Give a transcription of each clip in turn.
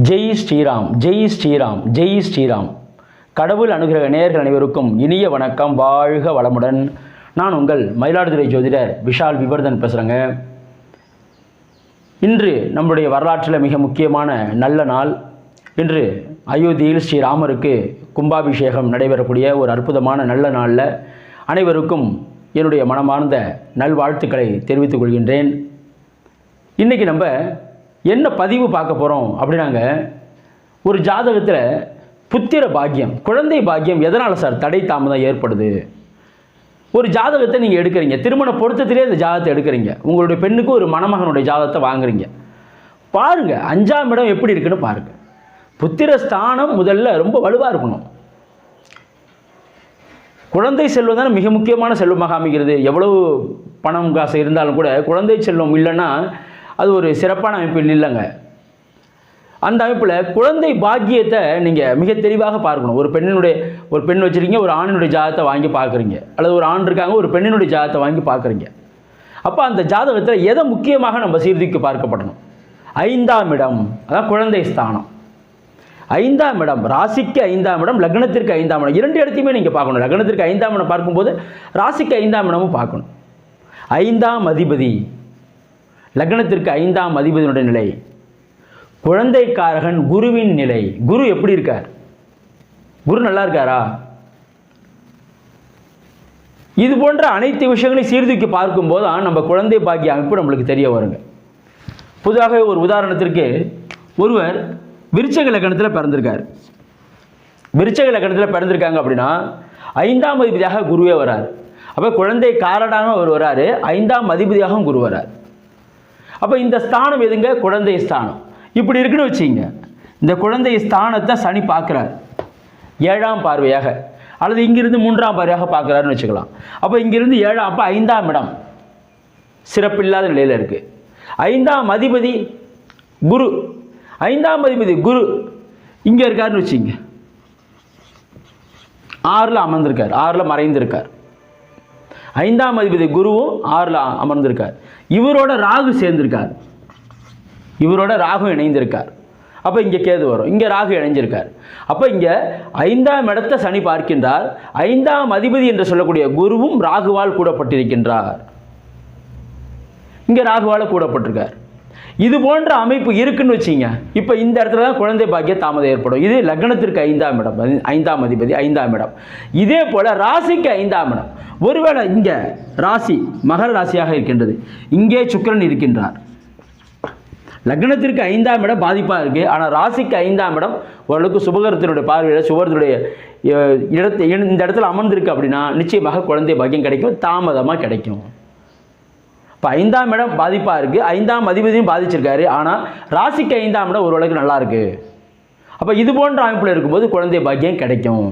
ஜெய் ஸ்ரீராம் ஜெய் ஸ்ரீராம் ஜெய் ஸ்ரீராம். கடவுள் அனுகிரக நேயர்கள் அனைவருக்கும் இனிய வணக்கம். வாழ்க வளமுடன். நான் உங்கள் மயிலாடுதுறை ஜோதிடர் விஷால் விவர்தன் பேசுகிறேங்க இன்று நம்முடைய வரலாற்றில் மிக முக்கியமான நல்ல நாள். இன்று அயோத்தியில் ஸ்ரீராமருக்கு கும்பாபிஷேகம் நடைபெறக்கூடிய ஒரு அற்புதமான நல்ல நாளில் அனைவருக்கும் என்னுடைய மனமார்ந்த நல்வாழ்த்துக்களை தெரிவித்துக் கொள்கின்றேன். இன்றைக்கி நம்ம என்ன பதிவு பார்க்க போகிறோம் அப்படின்னாங்க. ஒரு ஜாதகத்தில் புத்திர பாக்கியம் குழந்தை பாக்கியம் எதனால் சார் தடை தாமதம் ஏற்படுது? ஒரு ஜாதகத்தை நீங்கள் எடுக்கிறீங்க திருமண பொருத்தத்திலே இந்த ஜாதகத்தை எடுக்கிறீங்க. உங்களுடைய பெண்ணுக்கு ஒரு மணமகனுடைய ஜாதகத்தை வாங்குறீங்க. பாருங்கள் அஞ்சாம் இடம் எப்படி இருக்குன்னு பாருங்கள் புத்திர ஸ்தானம் முதல்ல ரொம்ப வலுவாக இருக்கணும். குழந்தை செல்வம் தானே மிக முக்கியமான செல்வமாக அமைகிறது. எவ்வளவு பணம் காசு இருந்தாலும் கூட குழந்தை செல்வம் இல்லைன்னா அது ஒரு சிறப்பான அமைப்பு இல்லைங்க. அந்த அமைப்பில் குழந்தை பாக்கியத்தை நீங்கள் மிக தெளிவாக பார்க்கணும். ஒரு பெண்ணினுடைய ஒரு பெண் வச்சுருக்கீங்க ஒரு ஆணினுடைய ஜாதகத்தை வாங்கி பார்க்குறீங்க. அல்லது ஒரு ஆண் இருக்காங்க ஒரு பெண்ணினுடைய ஜாதகத்தை வாங்கி பார்க்குறீங்க. அப்போ அந்த ஜாதகத்தில் எதை முக்கியமாக நம்ம சீர்திக்கு பார்க்கப்படணும்? ஐந்தாம் இடம் அதான் குழந்தை ஸ்தானம். ஐந்தாம் இடம் ராசிக்கு ஐந்தாம் இடம் லக்னத்திற்கு ஐந்தாம் இடம். இரண்டு இடத்தையுமே நீங்கள் பார்க்கணும். லக்னத்திற்கு ஐந்தாம் இடம் பார்க்கும்போது ராசிக்கு ஐந்தாம் இடமும் பார்க்கணும். ஐந்தாம் அதிபதி லக்னத்திற்கு ஐந்தாம் அதிபதியினுடைய நிலை. குழந்தைக்காரகன் குருவின் நிலை. குரு எப்படி இருக்கார்? குரு நல்லா இருக்காரா? இது போன்ற அனைத்து விஷயங்களையும் சீர்தூக்கி பார்க்கும்போது தான் நம்ம குழந்தை பாக்கிய அமைப்பு நம்மளுக்கு தெரிய வருங்க. பொதுவாக ஒரு உதாரணத்திற்கு ஒருவர் விருச்சக லக்கணத்தில் பிறந்திருக்கார். விருச்சக லக்கணத்தில் பிறந்திருக்காங்க அப்படின்னா ஐந்தாம் அதிபதியாக குருவே வரார். அப்போ குழந்தை காரடாக அவர் வராரு. ஐந்தாம் அதிபதியாகவும் குரு வரார். அப்போ இந்த ஸ்தானம் எதுங்க? குழந்தை ஸ்தானம். இப்படி இருக்குன்னு வச்சுங்க இந்த குழந்தை ஸ்தானத்தை சனி பார்க்குறார். ஏழாம் பார்வையாக. அல்லது இங்கிருந்து மூன்றாம் பார்வையாக பார்க்குறாருன்னு வச்சுக்கலாம். அப்போ இங்கிருந்து ஏழாம் அப்போ ஐந்தாம் இடம். சிறப்பில்லாத நிலையில் இருக்குது ஐந்தாம் அதிபதி குரு. ஐந்தாம் அதிபதி குரு இங்கே இருக்காருன்னு வச்சுங்க ஆறில் அமர்ந்திருக்கார். ஆறில் மறைந்திருக்கார். ஐந்தாம் அதிபதி குருவும் ஆறில் அமர்ந்திருக்கார். இவரோட ராகு சேர்ந்திருக்கார். இவரோட ராகு இணைந்திருக்கார். அப்போ இங்கே கேது வரும். இங்கே ராகு இணைஞ்சிருக்கார். அப்போ இங்கே ஐந்தாம் இடத்தை சனி பார்க்கின்றார். ஐந்தாம் அதிபதி என்று சொல்லக்கூடிய குருவும் ராகுவால் கூடப்பட்டிருக்கின்றார். இங்கே ராகுவால் கூடப்பட்டிருக்கார். இது போன்ற அமைப்பு இருக்குன்னு வச்சிங்க. இப்போ இந்த இடத்துல தான் குழந்தை பாக்கிய தாமதம் ஏற்படும். இது லக்னத்திற்கு ஐந்தாம் இடம் ஐந்தாம் அதிபதி ஐந்தாம் இடம். இதே போல் ராசிக்கு ஐந்தாம் இடம். ஒருவேளை இங்கே ராசி மகர ராசியாக இருக்கின்றது. இங்கே சுக்கரன் இருக்கின்றார். லக்னத்திற்கு ஐந்தாம் இடம் பாதிப்பாக இருக்குது ஆனால் ராசிக்கு ஐந்தாம் இடம் ஓரளவுக்கு சுபகரத்தினுடைய பார்வையில் சுபகரத்தினுடைய அஹ், இடத்தை இந்த இடத்துல அமர்ந்திருக்கு அப்படின்னா நிச்சயமாக குழந்தை பாக்கியம் கிடைக்கும் தாமதமாக கிடைக்கும். இப்போ ஐந்தாம் இடம் பாதிப்பாக இருக்குது ஐந்தாம் அதிபதியும் பாதிச்சிருக்காரு. ஆனால் ராசிக்கு ஐந்தாம் இடம் ஓரளவுக்கு நல்லா இருக்குது அப்போ இது போன்ற அமைப்பில் இருக்கும்போது குழந்தை பாக்கியம் கிடைக்கும்.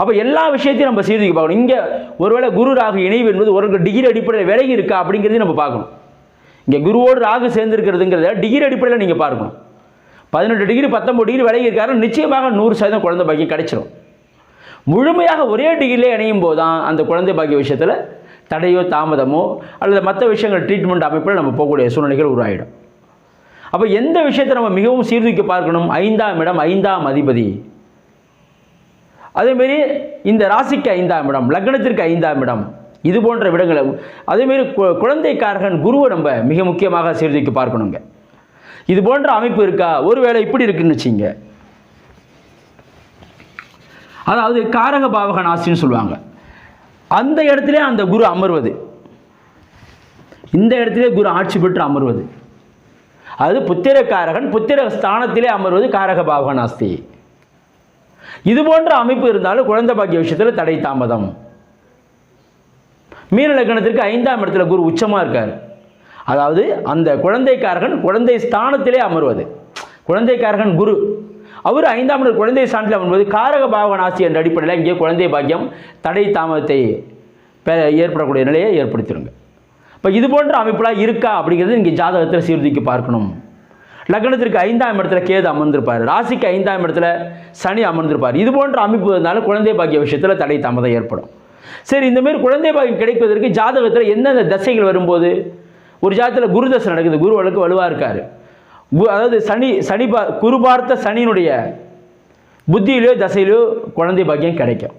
அப்போ எல்லா விஷயத்தையும் நம்ம சீர்தூக்கி பார்க்கணும். இங்கே ஒருவேளை குரு ராகு இணைவு என்பது ஒரு டிகிரி அடிப்படையில் விலகி இருக்கா அப்படிங்கிறதையும் நம்ம பார்க்கணும். இங்கே குருவோடு ராகு சேர்ந்துருக்கிறதுங்கிறத டிகிரி அடிப்படையில் நீங்கள் பார்க்கணும். பதினெட்டு டிகிரி பத்தொம்பது டிகிரி விலகி இருக்காரு நிச்சயமாக நூறு சதவீதம் குழந்தை பாக்கியம் கிடைச்சிடும் முழுமையாக ஒரே டிகிரியிலே இணையும் போது தான் அந்த குழந்தை பாக்கிய விஷயத்தில் தடையோ தாமதமோ அல்லது மற்ற விஷயங்கள் ட்ரீட்மெண்ட் அமைப்பில் நம்ம போகக்கூடிய சூழ்நிலைகள் உருவாயிடும். அப்போ எந்த விஷயத்தை நம்ம மிகவும் சீர்தூக்கி பார்க்கணும்? ஐந்தாம் இடம் ஐந்தாம் அதிபதி. அதேமாரி இந்த ராசிக்கு ஐந்தாம் இடம் லக்னத்திற்கு ஐந்தாம் இடம் இது போன்ற விடங்களை அதேமாரி கு- குழந்தைக்காரகன் குருவை நம்ம மிக முக்கியமாக சீர்தூக்கி பார்க்கணுங்க. இது போன்ற அமைப்பு இருக்கா? ஒருவேளை இப்படி இருக்குன்னு வச்சிங்க. அதாவது காரக பாவக நாசின்னு சொல்லுவாங்க. அந்த இடத்துல அந்த குரு அமர்வது. இந்த இடத்திலே குரு ஆட்சி பெற்று அமர்வது. அது புத்திரக்காரகன் புத்திர ஸ்தானத்திலே அமர்வது காரக பாவகநாஸ்தி இது போன்ற அமைப்பு இருந்தாலும் குழந்தை பாக்கிய விஷயத்தில் தடை தாமதம். மீன லக்கணத்திற்கு ஐந்தாம் இடத்துல குரு உச்சமாக இருக்கார். அதாவது அந்த குழந்தைக்காரகன் குழந்தை ஸ்தானத்திலே அமர்வது. குழந்தைக்காரகன் குரு. அவர் ஐந்தாம் இடம் குழந்தை ஸ்தானத்தில் அமர்வது காரக பாவனாசி என்ற அடிப்படையில் இங்கே குழந்தை பாக்கியம் தடை தாமதத்தை பெ- ஏற்படக்கூடிய நிலையை ஏற்படுத்திடுங்க. இப்போ இது போன்ற அமைப்புலாம் இருக்கா அப்படிங்கிறது இங்கே ஜாதகத்தில் சீர்தூக்கி பார்க்கணும். லக்னத்திற்கு ஐந்தாம் இடத்துல கேது அமர்ந்திருப்பார். ராசிக்கு ஐந்தாம் இடத்துல சனி அமர்ந்திருப்பார். இது போன்ற அமைப்பு இருந்தாலும் குழந்தை பாக்கிய விஷயத்தில் தடை தாமதம் ஏற்படும். சரி இந்தமாரி குழந்தை பாக்கியம் கிடைப்பதற்கு ஜாதகத்தில் எந்தெந்த தசைகள் வரும்போது ஒரு ஜாதகத்தில் குரு தசை நடக்குது. குரு வழக்கு வலுவாக இருக்கார். அதாவது சனி சனி பா குரு பார்த்த சனியினுடைய புத்தியிலோ தசையிலோ குழந்தை பாக்கியம் கிடைக்கும்.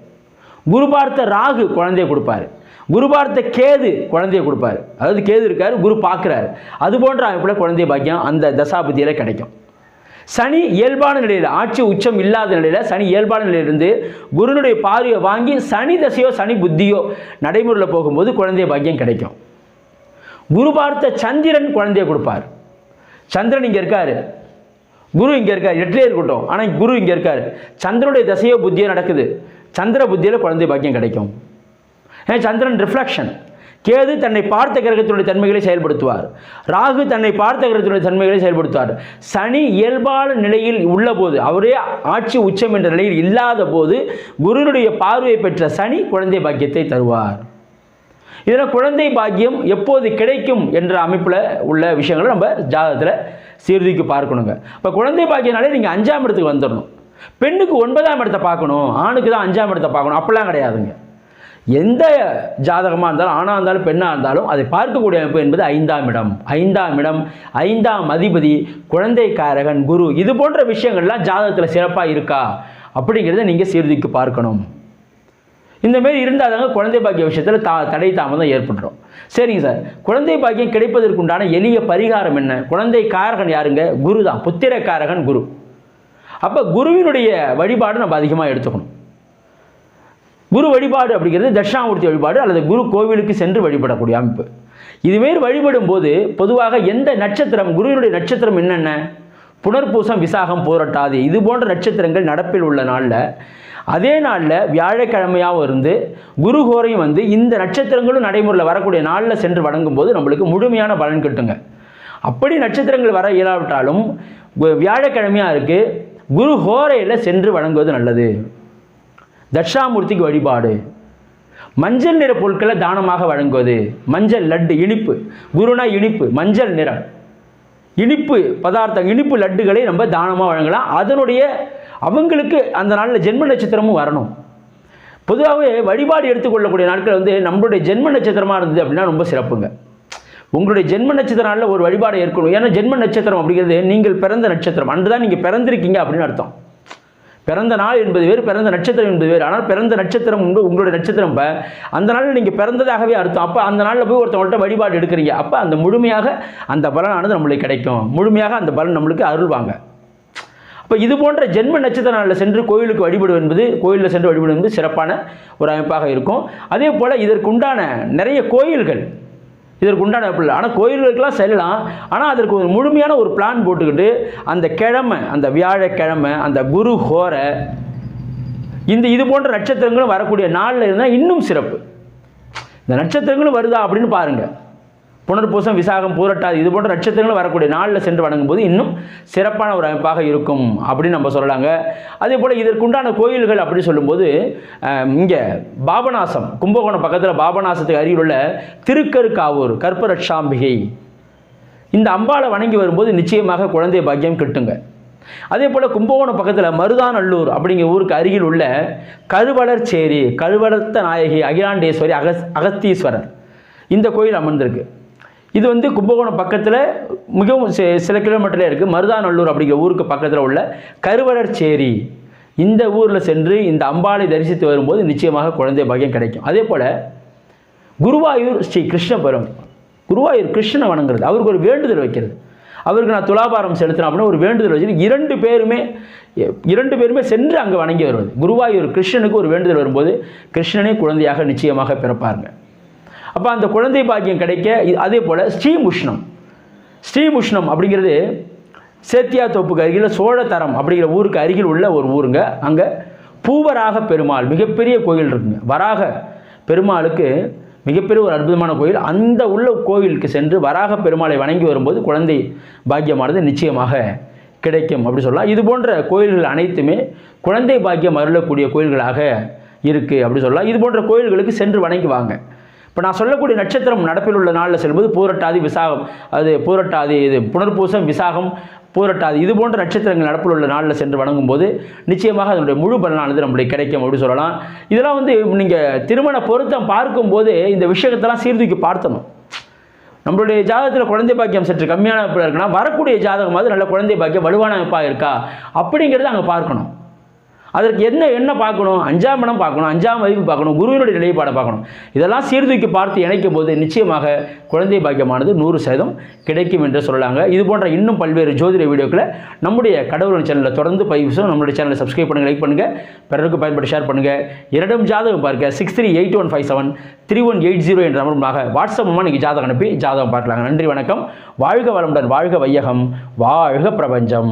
குரு பார்த்த ராகு குழந்தைய கொடுப்பாரு. குரு பார்த்த கேது குழந்தைய கொடுப்பாரு. அதாவது கேது இருக்காரு குரு பார்க்குறாரு. அது போன்ற அமைப்பில் குழந்தை பாக்கியம் அந்த தசாபுத்தியில் கிடைக்கும். சனி இயல்பான நிலையில் ஆட்சி உச்சம் இல்லாத நிலையில் சனி இயல்பான நிலையிலிருந்து குருனுடைய பார்வையை வாங்கி சனி தசையோ சனி புத்தியோ நடைமுறையில் போகும்போது குழந்தை பாக்கியம் கிடைக்கும். குரு பார்த்த சந்திரன் குழந்தைய கொடுப்பார். சந்திரன் இங்கே இருக்காரு. குரு இங்கே இருக்கார். எட்டிலே இருக்கட்டும். ஆனால் குரு இங்கே இருக்கார். சந்திரனுடைய தசையோ புத்தியோ நடக்குது. சந்திர புத்தியில் குழந்தை பாக்கியம் கிடைக்கும். ஏன் சந்திரன் ரிஃப்ளெக்ஷன் கேது தன்னை பார்த்த கிரகத்தினுடைய தன்மைகளை செயல்படுத்துவார். ராகு தன்னை பார்த்த கிரகத்தினுடைய தன்மைகளை செயல்படுத்துவார். சனி இயல்பான நிலையில் உள்ள போது அவரே ஆட்சி உச்சம் என்ற நிலையில் இல்லாத போது குருனுடைய பார்வையை பெற்ற சனி குழந்தை பாக்கியத்தை தருவார். இதில் குழந்தை பாக்கியம் எப்போது கிடைக்கும் என்ற அமைப்பில் உள்ள விஷயங்களை நம்ம ஜாதகத்தில் சீர்தூக்கி பார்க்கணுங்க. இப்போ குழந்தை பாக்கியனாலே நீங்கள் அஞ்சாம் இடத்துக்கு வந்துடணும் பெண்ணுக்கு ஒன்பதாம் இடத்தை பார்க்கணும் ஆணுக்கு தான் அஞ்சாம் இடத்தை பார்க்கணும் அப்படிலாம் கிடையாதுங்க. எந்த ஜாதகமாக இருந்தாலும் ஆணாக இருந்தாலும் பெண்ணாக இருந்தாலும் அதை பார்க்கக்கூடிய அமைப்பு என்பது ஐந்தாம் இடம். ஐந்தாம் இடம் ஐந்தாம் அதிபதி குழந்தைக்காரகன் குரு இது போன்ற விஷயங்கள்லாம் ஜாதகத்தில் சிறப்பாக இருக்கா? அப்படிங்கிறத நீங்கள் சீர்தூக்கி பார்க்கணும். இந்த மாரி இருந்தால் தாங்க குழந்தை பாக்கிய விஷயத்தில் தா தடை தாமதம் ஏற்பட்டுரும். சரிங்க சார். குழந்தை பாக்கியம் கிடைப்பதற்குண்டான எளிய பரிகாரம் என்ன? குழந்தை காரகன் யாருங்க? குரு தான். புத்திர காரகன் குரு. அப்போ குருவினுடைய வழிபாடு நம்ம அதிகமாக எடுத்துக்கணும். குரு வழிபாடு அப்படிங்கிறது தட்சிணாமூர்த்தி வழிபாடு அல்லது குரு கோவிலுக்கு சென்று வழிபடக்கூடிய அமைப்பு. இதுமாரி வழிபடும் போது பொதுவாக எந்த நட்சத்திரம் குருவினுடைய நட்சத்திரம் என்னென்ன? புனர்பூசம் விசாகம் போராட்டாது இது போன்ற நட்சத்திரங்கள் நடப்பில் உள்ள நாளில் அதே நாளில் வியாழக்கிழமையாகவும் இருந்து குருஹோரையும் வந்து இந்த நட்சத்திரங்களும் நடைமுறையில் வரக்கூடிய நாளில் சென்று வணங்கும் போது நம்மளுக்கு முழுமையான பலன் கிட்டுங்க. அப்படி நட்சத்திரங்கள் வர இயலாவிட்டாலும் வியாழக்கிழமையாக இருக்குது குரு ஹோரையில் சென்று வணங்குவது நல்லது. தட்சாமூர்த்திக்கு வழிபாடு. மஞ்சள் நிற பொருட்களை தானமாக வழங்குவது. மஞ்சள் லட்டு இனிப்பு. குருனா இனிப்பு மஞ்சள் நிறம். இனிப்பு பதார்த்தம் இனிப்பு லட்டுகளை நம்ம தானமாக வழங்கலாம். அதனுடைய அவங்களுக்கு அந்த நாளில் ஜென்ம நட்சத்திரமும் வரணும். பொதுவாகவே வழிபாடு எடுத்துக்கொள்ளக்கூடிய நாட்கள் வந்து நம்மளுடைய ஜென்ம நட்சத்திரமாக இருந்தது அப்படின்னா ரொம்ப சிறப்புங்க. உங்களுடைய ஜென்ம நட்சத்திர நாளில் ஒரு வழிபாடு ஏற்கணும் ஏன்னா ஜென்ம நட்சத்திரம் அப்படிங்கிறது நீங்கள் பிறந்த நட்சத்திரம். அன்று தான் நீங்கள் பிறந்திருக்கீங்க அப்படின்னு அர்த்தம். பிறந்த நாள் என்பது வேறு பிறந்த நட்சத்திரம் என்பது வேறு. ஆனால் பிறந்த நட்சத்திரம் உண்டு உங்களுடைய நட்சத்திரம் இப்போ அந்த நாளில் நீங்கள் பிறந்ததாகவே அர்த்தம். அப்போ அந்த நாளில் போய் ஒருத்தவங்கள்ட்ட வழிபாடு எடுக்கிறீங்க. அப்போ அந்த முழுமையாக அந்த பலனானது நம்மளுக்கு கிடைக்கும். முழுமையாக அந்த பலன் நம்மளுக்கு அருள்வாங்க. இப்போ இது போன்ற ஜென்ம நட்சத்திர நாளில் சென்று கோயிலுக்கு வழிபடுவது என்பது கோயிலில் சென்று வழிபடுவது என்பது சிறப்பான ஒரு அமைப்பாக இருக்கும். அதே போல் இதற்குண்டான நிறைய கோயில்கள் இதற்கு உண்டான அமைப்பு ஆனால் கோயில்களுக்கெல்லாம் செல்லலாம். ஆனால் அதற்கு ஒரு முழுமையான ஒரு பிளான் போட்டுக்கிட்டு அந்த கிழமை அந்த வியாழக்கிழமை அந்த குரு ஹோர இந்த இது போன்ற நட்சத்திரங்களும் வரக்கூடிய நாளில் இருந்தால் இன்னும் சிறப்பு. இந்த நட்சத்திரங்களும் வருதா அப்படின்னு பாருங்கள் புனர்பூசம் விசாகம் பூரட்டாது இது போன்ற நட்சத்திரங்கள் வரக்கூடிய நாளில் சென்று வணங்கும்போது இன்னும் சிறப்பான ஒரு அமைப்பாக இருக்கும் அப்படின்னு நம்ம சொல்லலாங்க. அதே போல் இதற்குண்டான கோயில்கள் அப்படி சொல்லும்போது இங்கே பாபநாசம் கும்பகோணம் பக்கத்தில் பாபநாசத்துக்கு அருகில் உள்ள திருக்கருக்காவூர் கற்பரட்சாம்பிகை இந்த அம்பாளை வணங்கி வரும்போது நிச்சயமாக குழந்தை பாக்கியம் கிட்டுங்க. அதே போல் கும்பகோணம் பக்கத்தில் மருதாநல்லூர் அப்படிங்கிற ஊருக்கு அருகில் உள்ள கருவளர்ச்சேரி கருவளர்த்த நாயகி அகிலாண்டேஸ்வரி அகஸ் அகஸ்தீஸ்வரர் இந்த கோயில் அமர்ந்திருக்கு. இது வந்து கும்பகோணம் பக்கத்தில் மிகவும் சில கிலோமீட்டரில் இருக்குது மருதாநல்லூர் அப்படிங்கிற ஊருக்கு பக்கத்தில் உள்ள கருவளர்ச்சேரி இந்த ஊரில் சென்று இந்த அம்பாளை தரிசித்து வரும்போது நிச்சயமாக குழந்தை பாக்கியம் கிடைக்கும். அதே போல் குருவாயூர் ஸ்ரீ கிருஷ்ணபுரம். குருவாயூர் கிருஷ்ணனை வணங்குறது. அவருக்கு ஒரு வேண்டுதல் வைக்கிறது. அவருக்கு நான் துலாபாரம் செலுத்தினேன் அப்படின்னு ஒரு வேண்டுதல் வச்சு இரண்டு பேருமே இரண்டு பேருமே சென்று அங்கே வணங்கி வருவது. குருவாயூர் கிருஷ்ணனுக்கு ஒரு வேண்டுதல் வரும்போது கிருஷ்ணனே குழந்தையாக நிச்சயமாக பிறப்பாருங்க. அப்போ அந்த குழந்தை பாக்கியம் கிடைக்க அதே போல் ஸ்ரீமுஷ்ணம் ஸ்ரீமுஷ்ணம் அப்படிங்கிறது சேத்தியா தோப்புக்கு அருகில் சோழத்தரம் அப்படிங்கிற ஊருக்கு அருகில் உள்ள ஒரு ஊருங்க. அங்கே பூவராக பெருமாள் மிகப்பெரிய கோயில் இருக்குங்க. வராக பெருமாளுக்கு மிகப்பெரிய ஒரு அற்புதமான கோயில். அந்த உள்ள கோவிலுக்கு சென்று வராக பெருமாளை வணங்கி வரும்போது குழந்தை பாக்கியமானது நிச்சயமாக கிடைக்கும் அப்படி சொல்லலாம். இது போன்ற கோயில்கள் அனைத்துமே குழந்தை பாக்கியம் அருளக்கூடிய கோயில்களாக இருக்குது அப்படி சொல்லலாம். இது போன்ற கோயில்களுக்கு சென்று வணங்கி வாங்க இப்போ நான் சொல்லக்கூடிய நட்சத்திரம் நடப்பில் உள்ள நாளில் செல்லும்போது பூரட்டாதி விசாகம். அது பூரட்டாதி இது புனர்பூசம் விசாகம் பூரட்டாதி இது போன்ற நட்சத்திரங்கள் நடப்பில் உள்ள நாளில் சென்று வணங்கும்போது நிச்சயமாக அதனுடைய முழு பலனானது நம்மளுக்கு கிடைக்கும் அப்படின்னு சொல்லலாம். இதெல்லாம் வந்து நீங்கள் திருமண பொருத்தம் பார்க்கும்போது இந்த விஷயத்தெல்லாம் சீர்தூக்கி பார்த்தணும் நம்மளுடைய ஜாதகத்தில் குழந்தை பாக்கியம் சற்று கம்மியான இருக்குன்னா வரக்கூடிய ஜாதகமாவது நல்ல குழந்தை பாக்கியம் வலுவான அமைப்பாக இருக்கா? அப்படிங்கிறத அங்கே பார்க்கணும். அதற்கு என்ன என்ன பார்க்கணும்? அஞ்சாம் இடம் பார்க்கணும் அஞ்சாம் அறிவு பார்க்கணும் குருவினுடைய நிலைப்பாடை பார்க்கணும். இதெல்லாம் சீர்தூக்கி பார்த்து இணைக்கும் போது நிச்சயமாக குழந்தை பாக்கியமானது நூறு சதவீதம் கிடைக்கும் என்று சொல்லலாங்க. இது போன்ற இன்னும் பல்வேறு ஜோதிட வீடியோக்களை நம்முடைய கடவுள் சேனலில் தொடர்ந்து பதிவு செய்யும் நம்மளுடைய சேனலை சப்ஸ்கிரைப் பண்ணுங்கள் லைக் பண்ணுங்கள் பிறருக்கு பயன்பட்டு ஷேர் பண்ணுங்கள் இரண்டும் ஜாதகம் பார்க்க six three eight one five seven three one eight zero என்ற நம்பருமாக வாட்ஸ்அப் மூலமாக நீங்கள் ஜாதகம் அனுப்பி ஜாதகம் பார்க்கலாங்க. நன்றி வணக்கம். வாழ்க வளமுடன் வாழ்க வையகம் வாழ்க பிரபஞ்சம்.